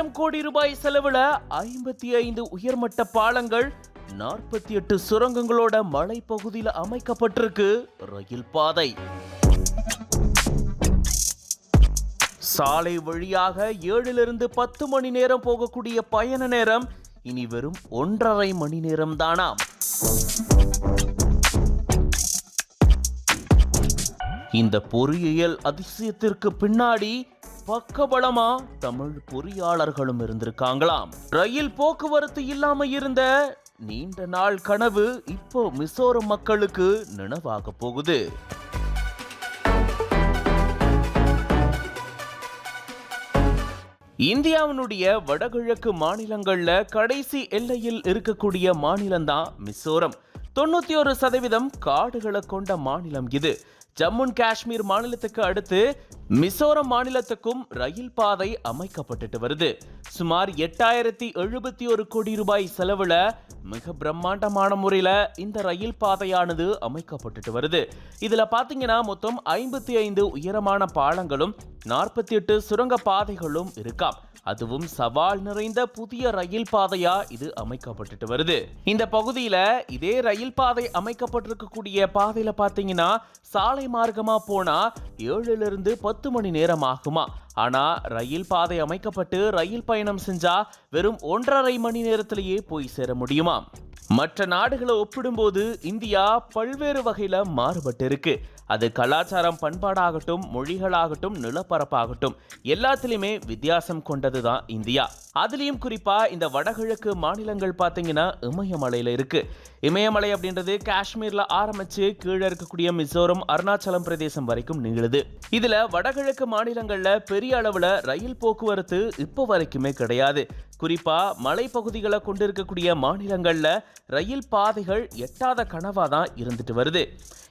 ஆயிரம் கோடி ரூபாய் செலவுல ஐம்பத்தி ஐந்து உயர்மட்ட பாலங்கள் நாற்பத்தி எட்டு சுரங்கங்களோட மலைப்பகுதியில் அமைக்கப்பட்டிருக்கு ரயில் பாதை. சாலை வழியாக ஏழிலிருந்து பத்து மணி நேரம் போகக்கூடிய பயண நேரம் இனி வெறும் ஒன்றரை மணி நேரம் தானாம் இந்த பொறியியல் அதிசயத்திற்கு பின்னாடி பக்கபலமா தமிழ் பொறியாளர்களும் இருந்திருக்காங்களாம். ரயில் போக்குவரத்து இல்லாம இருந்த நீண்ட நாள் கனவு இப்போ மிசோரம் மக்களுக்கு நினைவாக போகுது. இந்தியாவினுடைய வடகிழக்கு மாநிலங்கள்ல கடைசி எல்லையில் இருக்கக்கூடிய மாநிலம்தான் மிசோரம். தொண்ணூத்தி ஒரு சதவீதம் காடுகளை கொண்ட மாநிலம் இது. ஜம்மு அண்ட் காஷ்மீர் மாநிலத்துக்கு அடுத்து மிசோரம் மாநிலத்துக்கும் ரயில் பாதை அமைக்கப்பட்டுட்டு வருது. சுமார் எட்டாயிரத்தி எழுபத்தி ஒரு கோடி ரூபாய் செலவுல மிக பிரம்மாண்டமான முறையில இந்த ரயில் பாதையானது அமைக்கப்பட்டுட்டு வருது. இதுல பாத்தீங்கன்னா மொத்தம் ஐம்பத்தி ஐந்து உயரமான பாலங்களும் நாற்பத்தி எட்டு சுரங்க பாதைகளும் இருக்காம் அதுவும் சவால் நிறைந்த புதிய ரயில் பாதையா இது அமைக்கப்பட்டுட்டு வருது. இந்த பகுதியில இதே ரயில் பாதை அமைக்கப்பட்டிருக்கக்கூடிய பாதையில பாத்தீங்கன்னா சாலை மார்க்கமா போனா ஏழுல இருந்து பத்து மணி நேரம் ஆகுமா. ஆனா ரயில் பாதை அமைக்கப்பட்டு ரயில் பயணம் செஞ்சா வெறும் ஒன்றரை மணி நேரத்திலேயே போய் சேர முடியுமா. மற்ற நாடுகளை ஒப்பிடும்போது இந்தியா பல்வேறு வகையில் மாறுபட்டு இருக்கு அது கலாச்சாரம் பண்பாடாகட்டும் மொழிகளாகட்டும் நிலப்பரப்பாகட்டும் எல்லாத்துலேயுமே வித்தியாசம் கொண்டது தான் இந்தியா. அதுலேயும் குறிப்பாக இந்த வடகிழக்கு மாநிலங்கள் பார்த்தீங்கன்னா இமயமலையில் இருக்கு. இமயமலை அப்படின்றது காஷ்மீரில் ஆரம்பித்து கீழே இருக்கக்கூடிய மிசோரம் அருணாச்சலம் பிரதேசம் வரைக்கும் நீளுது. இதில் வடகிழக்கு மாநிலங்களில் பெரிய அளவில் ரயில் போக்குவரத்து இப்போ வரைக்குமே கிடையாது. குறிப்பாக மலைப்பகுதிகளை கொண்டிருக்கக்கூடிய மாநிலங்களில் ரயில் பாதைகள் எட்டாத கனவாக தான் இருந்துட்டு வருது.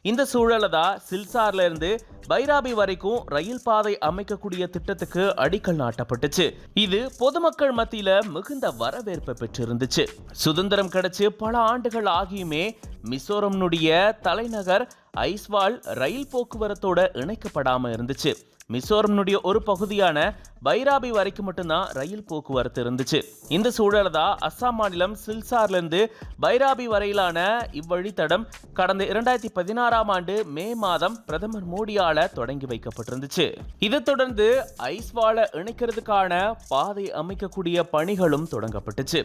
இந்த சூழலை தான் சில்சார்லேருந்து பைராபி வரைக்கும் ரயில் பாதை அமைக்கக்கூடிய திட்டத்துக்கு அடிக்கல் நாட்டப்பட்டுச்சு. இது பொதுமக்கள் மத்தியில் மிகுந்த வரவேற்பை பெற்றிருந்துச்சு. சுதந்திரம் கிடைச்சு பல ஆண்டுகள் ஆகியுமே மிசோரம்னுடைய தலைநகர் ஐஸ்வால் ரயில் போக்குவரத்தோட இணைக்கப்படாமல் இருந்துச்சு. மிசோரம்னுடைய ஒரு பகுதியான பைராபி வரைக்கும் மட்டும்தான் ரயில் போக்குவரத்து இருந்துச்சு. இந்த சூழல தான் அஸ்ஸாம் மாநிலம் சில்சார்லேருந்து பைராபி வரையிலான இவ்வழித்தடம் கடந்த இரண்டாயிரத்தி பதினாறாம் ஆண்டு மே மாதம் பிரதமர் மோடியால தொடங்கி வைக்கப்பட்டிருந்துச்சு. இதை தொடர்ந்து ஐஸ்வாலை இணைக்கிறதுக்கான பாதை அமைக்கக்கூடிய பணிகளும் தொடங்கப்பட்டுச்சு.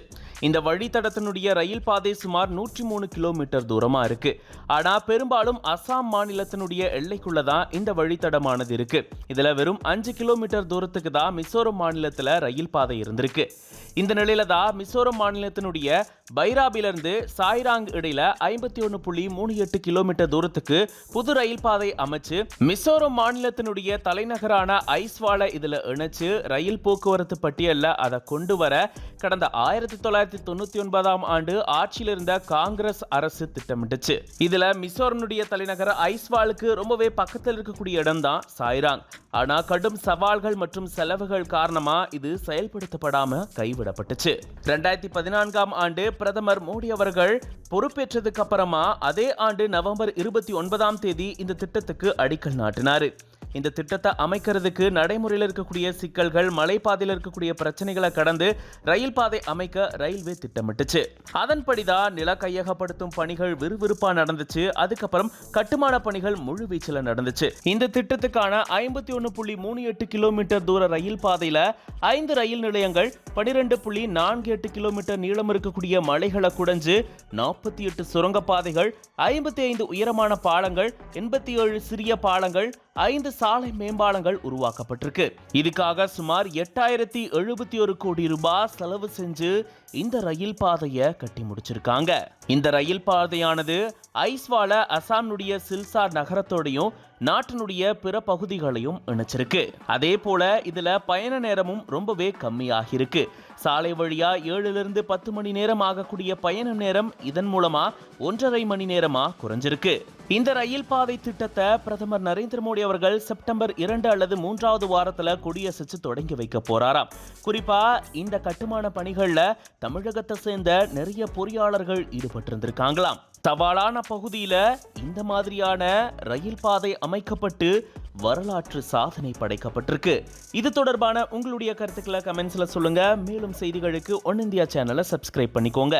இந்த வழித்தடத்தினுடைய ரயில் பாதை சுமார் நூற்றி மூணு கிலோமீட்டர் தூரமா இருக்கு. ஆனா பெரும்பாலும் அஸ்ஸாம் மாநிலத்தினுடைய எல்லைக்குள்ள தான் இந்த வழித்தடமானது இருக்கு. இதுல வெறும் அஞ்சு கிலோமீட்டர் தூரத்துக்கு தான் தான் மிசோரம் மாநிலத்தில் ரயில் பாதை இருந்திருக்கு. இந்த நிலையில தான் மிசோரம் மாநிலத்தினுடைய பைராபிலிருந்து சாய்ராங் இடையில ஐம்பத்தி ஒன்று புள்ளி மூணு எட்டு கிலோமீட்டர் தூரத்துக்கு புது ரயில் பாதை அமைச்சு மிசோரம் மாநிலத்தினுடைய தலைநகரான ஐஸ்வாலை இதில் இணைச்சு ரயில் போக்குவரத்து பட்டியலில் அதை கொண்டு வர கடந்த ஆயிரத்தி தொள்ளாயிரத்தி தொண்ணூத்தி ஒன்பதாம் ஆண்டு ஆட்சியில் இருந்த காங்கிரஸ் அரசு திட்டமிட்டுச்சு. இதில் மிசோரனுடைய தலைநகர் ஐஸ்வாலுக்கு ரொம்பவே பக்கத்தில் இருக்கக்கூடிய இடம் தான் சாய்ராங். ஆனால் கடும் சவால்கள் மற்றும் செலவுகள் காரணமா இது செயல்படுத்தப்படாம கைவிடப்பட்டுச்சு. ரெண்டாயிரத்தி பதினான்காம் ஆண்டு பிரதமர் மோடி அவர்கள் பொறுப்பேற்றதுக்கு அப்புறமா அதே ஆண்டு நவம்பர் இருபத்தி ஒன்பதாம் தேதி இந்த திட்டத்துக்கு அடிக்கல் நாட்டினாரு. இந்த திட்டத்தை அமைக்கிறதுக்கு நடைமுறையில் இருக்கக்கூடிய சிக்கல்கள் மலைப்பாதையில் இருக்கக்கூடிய பிரச்சனைகளை கடந்து ரயில் பாதை அமைக்க ரயில்வே திட்டமிட்டுச்சு. அதன்படிதான் நில கையகப்படுத்தும் பணிகள் விறுவிறுப்பா நடந்துச்சு. அதுக்கப்புறம் கட்டுமான பணிகள் முழு வீச்சில் நடந்துச்சு. இந்த திட்டத்துக்கான ஐம்பத்தி ஒன்று புள்ளி மூணு எட்டு கிலோமீட்டர் தூர ரயில் பாதையில ஐந்து ரயில் நிலையங்கள் பனிரெண்டு புள்ளி நான்கு எட்டு கிலோமீட்டர் நீளம் இருக்கக்கூடிய மலைகளை குடைஞ்சு நாற்பத்தி எட்டு சுரங்கப்பாதைகள் ஐம்பத்தி ஐந்து உயரமான பாலங்கள் எண்பத்தி ஏழு சிறிய பாலங்கள் ஐந்து சாலை மேம்பாலங்கள் உருவாக்கப்பட்டிருக்கு. இதுக்காக சுமார் எட்டாயிரத்தி எழுபத்தி ஒரு கோடி ரூபாய் செலவு செஞ்சு இந்த ரயில் பாதையை கட்டி முடிச்சிருக்காங்க. இந்த ரயில் பாதையானது ஐஸ்வால அசாம்னுடைய சில்சார் நகரத்தோடையும் நாட்டினுடைய பிற பகுதிகளையும் இணைச்சிருக்கு. அதே போல இதுல பயண நேரமும் ரொம்பவே கம்மியாகிருக்கு சாலை வழியா ஏழுலேருந்து பத்து மணி நேரம் ஆகக்கூடிய பயண நேரம் இதன் மூலமா ஒன்றரை மணி நேரமா குறைஞ்சிருக்கு. இந்த ரயில் பாதை திட்டத்தை பிரதமர் நரேந்திர மோடி அவர்கள் செப்டம்பர் இரண்டு அல்லது மூன்றாவது வாரத்தில் கொடியசைச்சு தொடங்கி வைக்க போறாராம். குறிப்பா இந்த கட்டுமான பணிகளில் தமிழகத்தை சேர்ந்த நிறைய பொறியாளர்கள் ஈடுபட்டிருந்திருக்காங்களாம். சவாலான பகுதியில் இந்த மாதிரியான ரயில் பாதை அமைக்கப்பட்டு வரலாற்று சாதனை படைக்கப்பட்டிருக்கு. இது தொடர்பான உங்களுடைய கருத்துக்களை கமெண்ட்ஸில் சொல்லுங்கள் மேலும் செய்திகளுக்கு ஒன் இந்தியா சேனலை சப்ஸ்கிரைப் பண்ணிக்கோங்க.